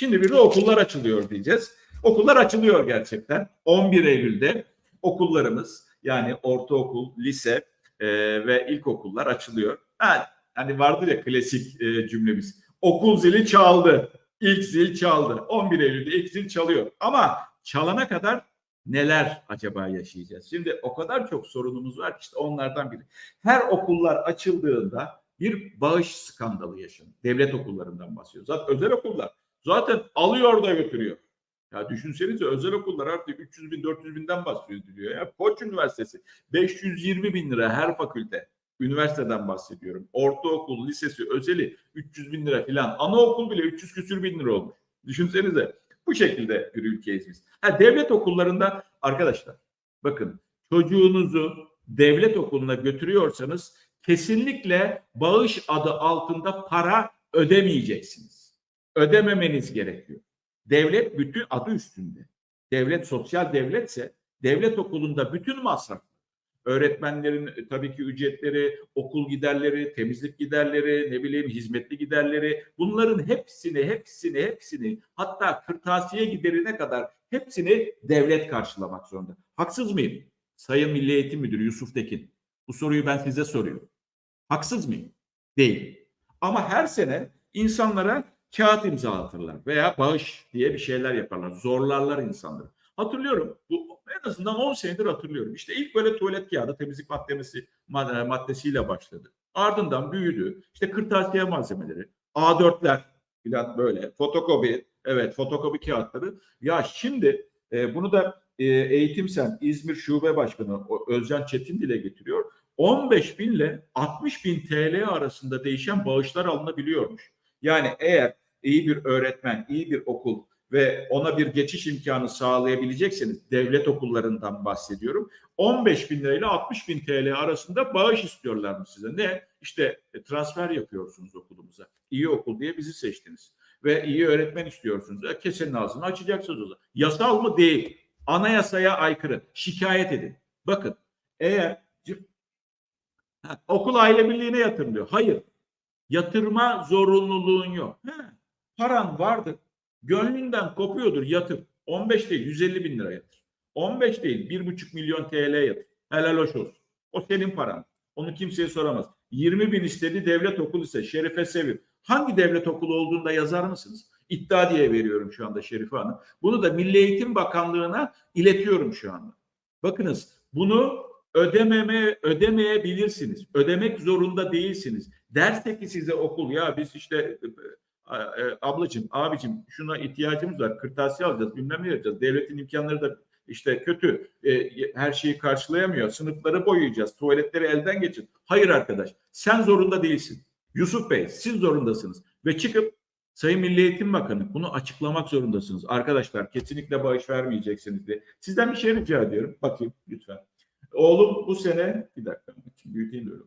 Şimdi bir de okullar açılıyor diyeceğiz. Okullar açılıyor gerçekten. 11 Eylül'de okullarımız yani ortaokul, lise e, ve ilkokullar açılıyor. Ha, hani vardır ya klasik e, cümlemiz. Okul zili çaldı. İlk zil çaldı. 11 Eylül'de ilk zil çalıyor. Ama çalana kadar neler acaba yaşayacağız? Şimdi o kadar çok sorunumuz var ki işte onlardan biri. Her okullar açıldığında bir bağış skandalı yaşanıyor. Devlet okullarından bahsediyoruz. Zaten özel okullar zaten alıyor da götürüyor. Ya düşünsenize özel okullar artık 300 bin 400 binden bahsediliyor. Ya Koç Üniversitesi 520 bin lira her fakülte. Üniversiteden bahsediyorum. Ortaokul, lisesi, özeli 300 bin lira filan. Anaokul bile 300 küsür bin lira olmuş. Düşünsenize. Bu şekilde bir ülkeyiz biz. Ha, devlet okullarında arkadaşlar bakın çocuğunuzu devlet okuluna götürüyorsanız kesinlikle bağış adı altında para ödemeyeceksiniz. Ödememeniz gerekiyor. Devlet bütün adı üstünde. Devlet sosyal devletse devlet okulunda bütün masraf öğretmenlerin e, tabii ki ücretleri, okul giderleri, temizlik giderleri, ne bileyim hizmetli giderleri bunların hepsini, hepsini, hepsini hatta kırtasiye giderine kadar hepsini devlet karşılamak zorunda. Haksız mıyım? Sayın Milli Eğitim Müdürü Yusuf Tekin. Bu soruyu ben size soruyorum. Haksız mıyım? Değil. Ama her sene insanlara kağıt imzalatırlar veya bağış diye bir şeyler yaparlar. Zorlarlar insanları. Hatırlıyorum. Bu en azından 10 senedir hatırlıyorum. İşte ilk böyle tuvalet kağıdı temizlik maddesi mad- maddesiyle başladı. Ardından büyüdü. İşte kırtasiye malzemeleri, A4'ler filan böyle, fotokopi, evet fotokopi kağıtları. Ya şimdi e, bunu da e, Eğitim Sen İzmir Şube Başkanı Özcan Çetin dile getiriyor. 15 bin ile 60 bin TL arasında değişen bağışlar alınabiliyormuş. Yani eğer iyi bir öğretmen, iyi bir okul ve ona bir geçiş imkanı sağlayabilecekseniz devlet okullarından bahsediyorum. 15 bin lirayla 60 bin TL arasında bağış istiyorlar mı size? Ne? İşte e, transfer yapıyorsunuz okulumuza. İyi okul diye bizi seçtiniz. Ve iyi öğretmen istiyorsunuz. E, kesenin ağzını açacaksınız o zaman. Yasal mı? Değil. Anayasaya aykırı. Şikayet edin. Bakın eğer okul aile birliğine yatırım diyor. Hayır. Yatırma zorunluluğun yok. Ha, paran vardır. Gönlünden kopuyordur yatır. 15 değil 150 bin lira yatır. 15 değil 1,5 milyon TL yatır. Helal hoş olsun. O senin paran. Onu kimseye soramaz. 20 bin istedi devlet okulu ise Şerife Sevim. Hangi devlet okulu olduğunda yazar mısınız? İddia diye veriyorum şu anda Şerife Hanım. Bunu da Milli Eğitim Bakanlığı'na iletiyorum şu anda. Bakınız bunu ödememe ödemeyebilirsiniz. Ödemek zorunda değilsiniz. Derse ki size okul ya biz işte e, e, ablacığım, abicim şuna ihtiyacımız var. Kırtasiye alacağız, bilmem ne yapacağız. Devletin imkanları da işte kötü. E, her şeyi karşılayamıyor. Sınıfları boyayacağız. Tuvaletleri elden geçir. Hayır arkadaş. Sen zorunda değilsin. Yusuf Bey siz zorundasınız. Ve çıkıp Sayın Milli Eğitim Bakanı bunu açıklamak zorundasınız. Arkadaşlar kesinlikle bağış vermeyeceksiniz diye. Sizden bir şey rica ediyorum. Bakayım lütfen. Oğlum bu sene bir dakika büyüteyim de öyle.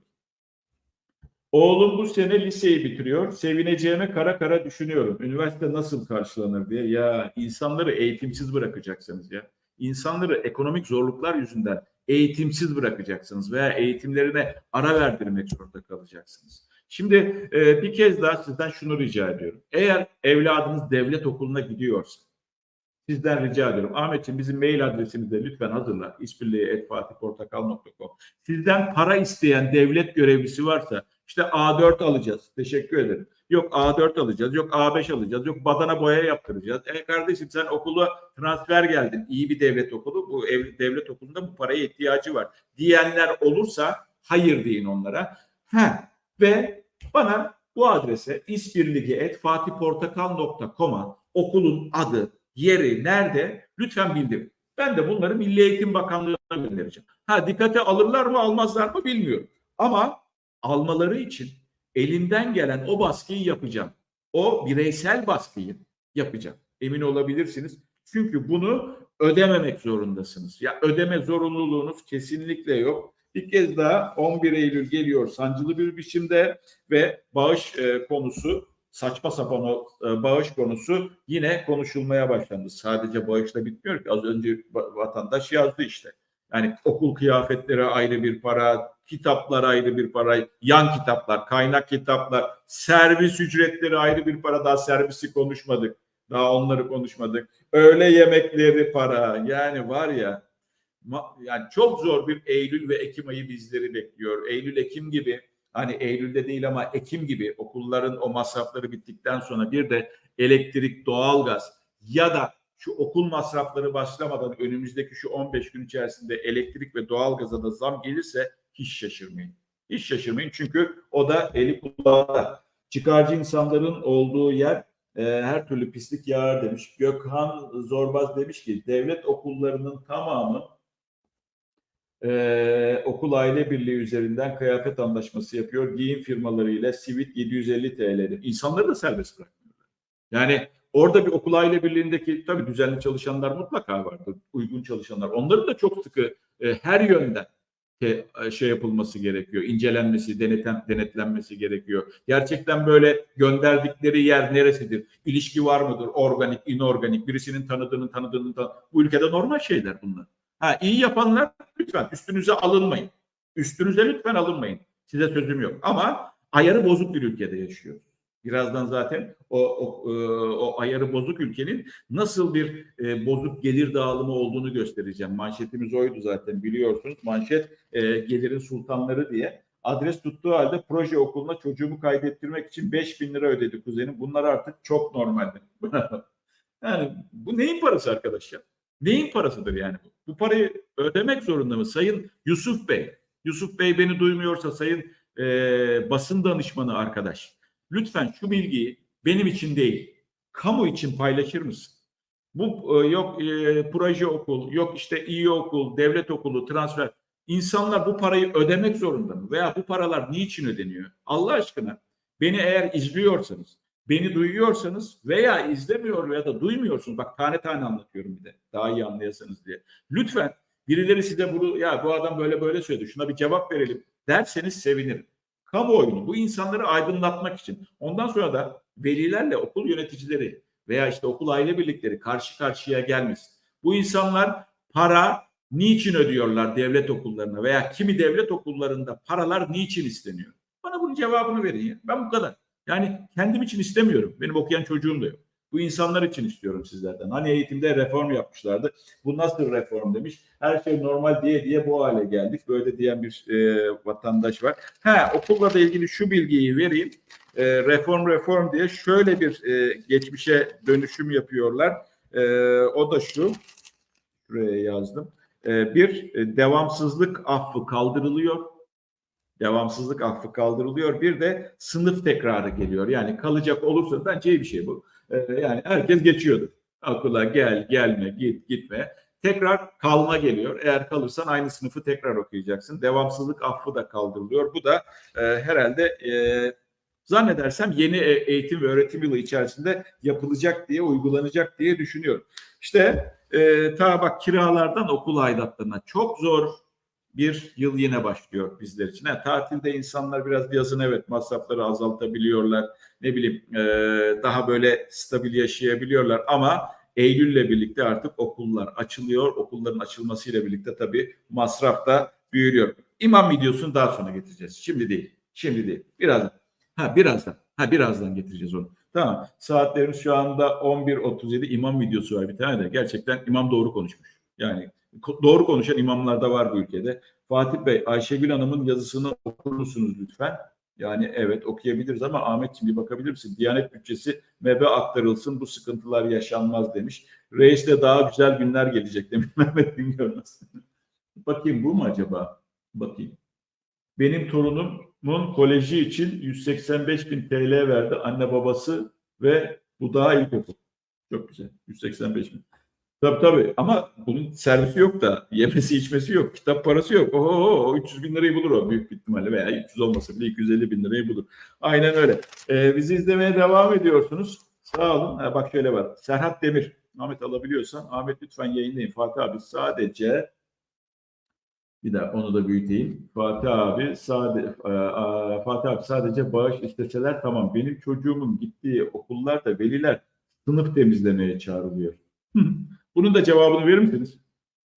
Oğlum bu sene liseyi bitiriyor. Sevineceğime kara kara düşünüyorum. Üniversite nasıl karşılanır diye. Ya insanları eğitimsiz bırakacaksınız ya. İnsanları ekonomik zorluklar yüzünden eğitimsiz bırakacaksınız veya eğitimlerine ara verdirmek zorunda kalacaksınız. Şimdi e, bir kez daha sizden şunu rica ediyorum. Eğer evladınız devlet okuluna gidiyorsa sizden rica ediyorum. Ahmetciğim bizim mail adresimizi de lütfen hazırla. İşbirliği.fatihportakal.com Sizden para isteyen devlet görevlisi varsa işte A4 alacağız. Teşekkür ederim. Yok A4 alacağız. Yok A5 alacağız. Yok badana boya yaptıracağız. E kardeşim sen okula transfer geldin. İyi bir devlet okulu. Bu ev, devlet okulunda bu paraya ihtiyacı var. Diyenler olursa hayır deyin onlara. Ha ve bana bu adrese ispirligi.fatihportakal.com'a okulun adı, yeri, nerede lütfen bildirin. Ben de bunları Milli Eğitim Bakanlığı'na göndereceğim. Ha dikkate alırlar mı almazlar mı bilmiyorum. Ama almaları için elimden gelen o baskıyı yapacağım. O bireysel baskıyı yapacağım. Emin olabilirsiniz. Çünkü bunu ödememek zorundasınız. Ya ödeme zorunluluğunuz kesinlikle yok. Bir kez daha 11 Eylül geliyor sancılı bir biçimde ve bağış e, konusu saçma sapan o e, bağış konusu yine konuşulmaya başlandı. Sadece bağışla bitmiyor ki. Az önce va- vatandaş yazdı işte. Yani okul kıyafetleri ayrı bir para, kitaplar ayrı bir para, yan kitaplar, kaynak kitaplar, servis ücretleri ayrı bir para. Daha servisi konuşmadık. Daha onları konuşmadık. Öğle yemekleri para. Yani var ya yani çok zor bir Eylül ve Ekim ayı bizleri bekliyor. Eylül Ekim gibi hani Eylül'de değil ama Ekim gibi okulların o masrafları bittikten sonra bir de elektrik, doğalgaz ya da şu okul masrafları başlamadan önümüzdeki şu 15 gün içerisinde elektrik ve doğalgaza da zam gelirse hiç şaşırmayın. Hiç şaşırmayın çünkü o da eli kulağında. Çıkarcı insanların olduğu yer e, her türlü pislik yağar demiş. Gökhan Zorbaz demiş ki devlet okullarının tamamı e, okul aile birliği üzerinden kıyafet anlaşması yapıyor. Giyim firmalarıyla sivit 750 TL'dir. İnsanları da serbest bırakmıyorlar. Yani orada bir okul aile birliğindeki tabii düzenli çalışanlar mutlaka vardır. Uygun çalışanlar. Onların da çok sıkı e, her yönden te- şey yapılması gerekiyor. incelenmesi, deneten, denetlenmesi gerekiyor. Gerçekten böyle gönderdikleri yer neresidir? İlişki var mıdır? Organik, inorganik, birisinin tanıdığının tanıdığının tan- bu ülkede normal şeyler bunlar. Ha iyi yapanlar lütfen üstünüze alınmayın. Üstünüze lütfen alınmayın. Size sözüm yok. Ama ayarı bozuk bir ülkede yaşıyoruz. Birazdan zaten o, o, e, o ayarı bozuk ülkenin nasıl bir e, bozuk gelir dağılımı olduğunu göstereceğim. Manşetimiz oydu zaten biliyorsunuz. Manşet e, gelirin sultanları diye. Adres tuttuğu halde proje okuluna çocuğumu kaydettirmek için 5 bin lira ödedi kuzenim. Bunlar artık çok normaldi. yani bu neyin parası arkadaşlar? Neyin parasıdır yani bu? Bu parayı ödemek zorunda mı? Sayın Yusuf Bey, Yusuf Bey beni duymuyorsa sayın e, basın danışmanı arkadaş. Lütfen şu bilgiyi benim için değil, kamu için paylaşır mısın? Bu e, yok e, proje okul, yok işte iyi okul, devlet okulu, transfer. İnsanlar bu parayı ödemek zorunda mı? Veya bu paralar niçin ödeniyor? Allah aşkına beni eğer izliyorsanız, beni duyuyorsanız veya izlemiyor ya da duymuyorsunuz. Bak tane tane anlatıyorum bir de daha iyi anlayasanız diye. Lütfen birileri size bunu ya bu adam böyle böyle söyledi şuna bir cevap verelim derseniz sevinirim. Kamuoyunu bu insanları aydınlatmak için. Ondan sonra da velilerle okul yöneticileri veya işte okul aile birlikleri karşı karşıya gelmesin. Bu insanlar para niçin ödüyorlar devlet okullarına veya kimi devlet okullarında paralar niçin isteniyor? Bana bunun cevabını verin ya. Ben bu kadar. Yani kendim için istemiyorum. Benim okuyan çocuğum da yok. Bu insanlar için istiyorum sizlerden. Hani eğitimde reform yapmışlardı. Bu nasıl reform demiş. Her şey normal diye diye bu hale geldik. Böyle diyen bir e, vatandaş var. Ha okulla da ilgili şu bilgiyi vereyim. E, reform reform diye şöyle bir e, geçmişe dönüşüm yapıyorlar. E, o da şu. Şuraya yazdım. E, bir e, devamsızlık affı kaldırılıyor devamsızlık affı kaldırılıyor. Bir de sınıf tekrarı geliyor. Yani kalacak olursa bence iyi bir şey bu. Ee, yani herkes geçiyordu. Okula gel, gelme, git, gitme. Tekrar kalma geliyor. Eğer kalırsan aynı sınıfı tekrar okuyacaksın. Devamsızlık affı da kaldırılıyor. Bu da e, herhalde e, zannedersem yeni e- eğitim ve öğretim yılı içerisinde yapılacak diye, uygulanacak diye düşünüyorum. İşte e, ta bak kiralardan okul aidatlarına çok zor bir yıl yine başlıyor bizler için. Yani tatilde insanlar biraz yazın evet masrafları azaltabiliyorlar. Ne bileyim e, daha böyle stabil yaşayabiliyorlar ama Eylül'le birlikte artık okullar açılıyor. Okulların açılmasıyla birlikte tabii masraf da büyüyor. İmam videosunu daha sonra getireceğiz. Şimdi değil. Şimdi değil. Birazdan. Ha birazdan. Ha birazdan getireceğiz onu. Tamam. Saatlerimiz şu anda 11.37 imam videosu var bir tane de. Gerçekten imam doğru konuşmuş. Yani doğru konuşan imamlar da var bu ülkede. Fatih Bey, Ayşegül Hanım'ın yazısını okur musunuz lütfen? Yani evet okuyabiliriz ama Ahmetciğim bir bakabilir misin? Diyanet bütçesi MEB'e aktarılsın bu sıkıntılar yaşanmaz demiş. Reis'le daha güzel günler gelecek demiş Mehmet Güngörmez. Bakayım bu mu acaba? Bakayım. Benim torunumun koleji için 185 bin TL verdi anne babası ve bu daha ilkokul. Çok güzel. 185 bin. Tabii tabii ama bunun servisi yok da yemesi içmesi yok. Kitap parası yok. Oho, o 300 bin lirayı bulur o büyük bir ihtimalle veya 300 olmasa bile 250 bin lirayı bulur. Aynen öyle. Ee, bizi izlemeye devam ediyorsunuz. Sağ olun. Ha, bak şöyle var. Serhat Demir. Ahmet alabiliyorsan. Ahmet lütfen yayınlayın. Fatih abi sadece bir daha onu da büyüteyim. Fatih abi sade, Fatih abi sadece bağış isteseler tamam. Benim çocuğumun gittiği okullarda veliler sınıf temizlemeye çağrılıyor. Bunun da cevabını verir misiniz?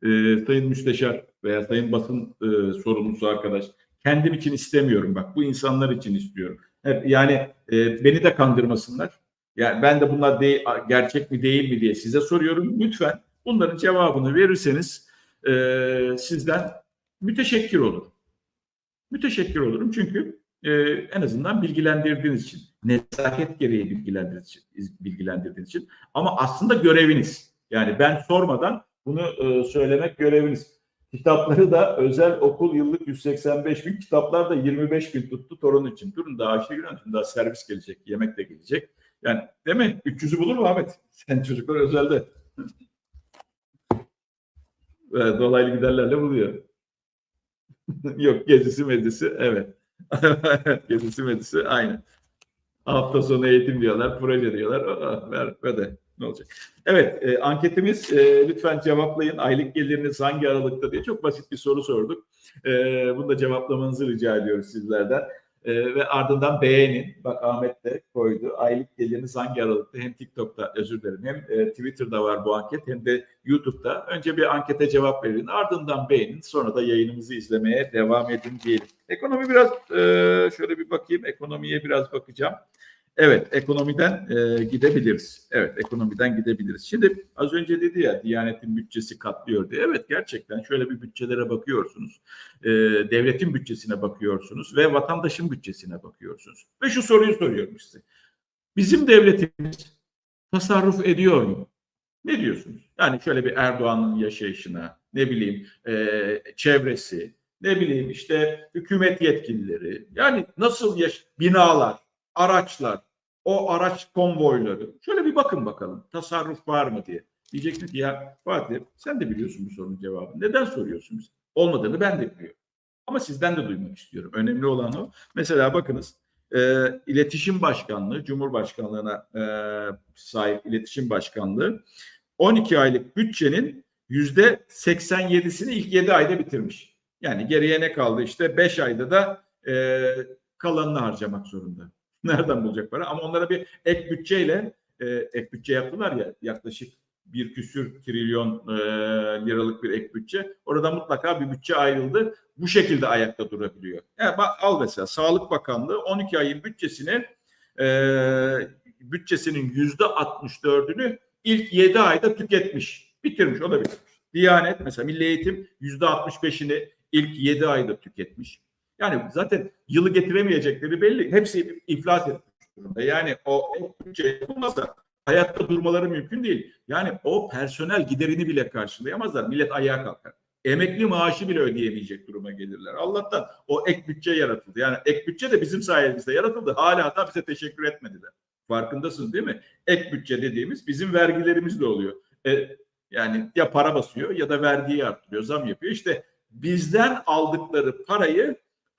Ee, sayın Müsteşar veya Sayın Basın e, sorumlusu arkadaş. Kendim için istemiyorum bak. Bu insanlar için istiyorum. Yani e, beni de kandırmasınlar. Yani ben de bunlar de, gerçek mi değil mi diye size soruyorum. Lütfen bunların cevabını verirseniz e, sizden müteşekkir olurum. Müteşekkir olurum çünkü e, en azından bilgilendirdiğiniz için, nezaket gereği bilgilendirdiğiniz için. Ama aslında göreviniz. Yani ben sormadan bunu e, söylemek göreviniz. Kitapları da özel okul yıllık 185 bin, kitaplar da 25 bin tuttu torun için. Durun daha giren, şimdi daha servis gelecek, yemek de gelecek. Yani değil mi? 300'ü bulur mu Ahmet? Sen çocuklar özelde. Dolaylı giderlerle buluyor. Yok gezisi meclisi evet. gezisi meclisi aynı. Hafta sonu eğitim diyorlar, proje diyorlar. Aa, ver, ver de ne olacak? Evet, e, anketimiz e, lütfen cevaplayın. Aylık geliriniz hangi aralıkta diye çok basit bir soru sorduk. E, bunu da cevaplamanızı rica ediyoruz sizlerden. E, ve ardından beğenin. Bak Ahmet de koydu. Aylık geliriniz hangi aralıkta? Hem TikTok'ta özür dilerim hem e, Twitter'da var bu anket hem de YouTube'da. Önce bir ankete cevap verin. Ardından beğenin. Sonra da yayınımızı izlemeye devam edin diyelim. Ekonomi biraz e, şöyle bir bakayım. Ekonomiye biraz bakacağım. Evet, ekonomiden e, gidebiliriz. Evet, ekonomiden gidebiliriz. Şimdi az önce dedi ya, Diyanet'in bütçesi katlıyor diye. Evet, gerçekten şöyle bir bütçelere bakıyorsunuz. E, devletin bütçesine bakıyorsunuz ve vatandaşın bütçesine bakıyorsunuz. Ve şu soruyu soruyorum size. Bizim devletimiz tasarruf ediyor mu? Ne diyorsunuz? Yani şöyle bir Erdoğan'ın yaşayışına, ne bileyim e, çevresi, ne bileyim işte hükümet yetkilileri, yani nasıl yaş binalar, araçlar, o araç konvoyları. Şöyle bir bakın bakalım tasarruf var mı diye. Diyeceksin ya Fatih sen de biliyorsun bu sorunun cevabını. Neden soruyorsun bize? Olmadığını ben de biliyorum. Ama sizden de duymak istiyorum. Önemli olan o. Mesela bakınız e, iletişim başkanlığı, Cumhurbaşkanlığına e, sahip iletişim başkanlığı 12 aylık bütçenin yüzde 87'sini ilk 7 ayda bitirmiş. Yani geriye ne kaldı işte 5 ayda da e, kalanını harcamak zorunda. Nereden bulacak para? Ama onlara bir ek bütçeyle e, ek bütçe yaptılar ya yaklaşık bir küsür trilyon e, liralık bir ek bütçe. Orada mutlaka bir bütçe ayrıldı. Bu şekilde ayakta durabiliyor. Yani bak, al mesela Sağlık Bakanlığı 12 ayın bütçesini e, bütçesinin yüzde 64'ünü ilk 7 ayda tüketmiş. Bitirmiş o da bitirmiş. Diyanet mesela Milli Eğitim yüzde 65'ini ilk 7 ayda tüketmiş. Yani zaten yılı getiremeyecekleri belli. Hepsi iflas etmiş durumda. Yani o bütçe yapılmazsa hayatta durmaları mümkün değil. Yani o personel giderini bile karşılayamazlar. Millet ayağa kalkar. Emekli maaşı bile ödeyemeyecek duruma gelirler. Allah'tan o ek bütçe yaratıldı. Yani ek bütçe de bizim sayemizde yaratıldı. Hala da bize teşekkür etmediler. Farkındasınız değil mi? Ek bütçe dediğimiz bizim vergilerimizle oluyor. E, yani ya para basıyor ya da vergiyi arttırıyor, zam yapıyor. İşte bizden aldıkları parayı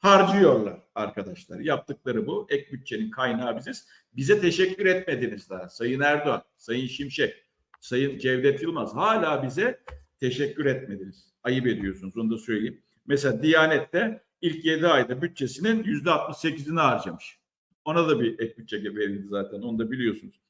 harcıyorlar arkadaşlar. Yaptıkları bu. Ek bütçenin kaynağı biziz. Bize teşekkür etmediniz daha. Sayın Erdoğan, Sayın Şimşek, Sayın Cevdet Yılmaz hala bize teşekkür etmediniz. Ayıp ediyorsunuz onu da söyleyeyim. Mesela Diyanet'te ilk 7 ayda bütçesinin %68'ini harcamış. Ona da bir ek bütçe verildi zaten onu da biliyorsunuz.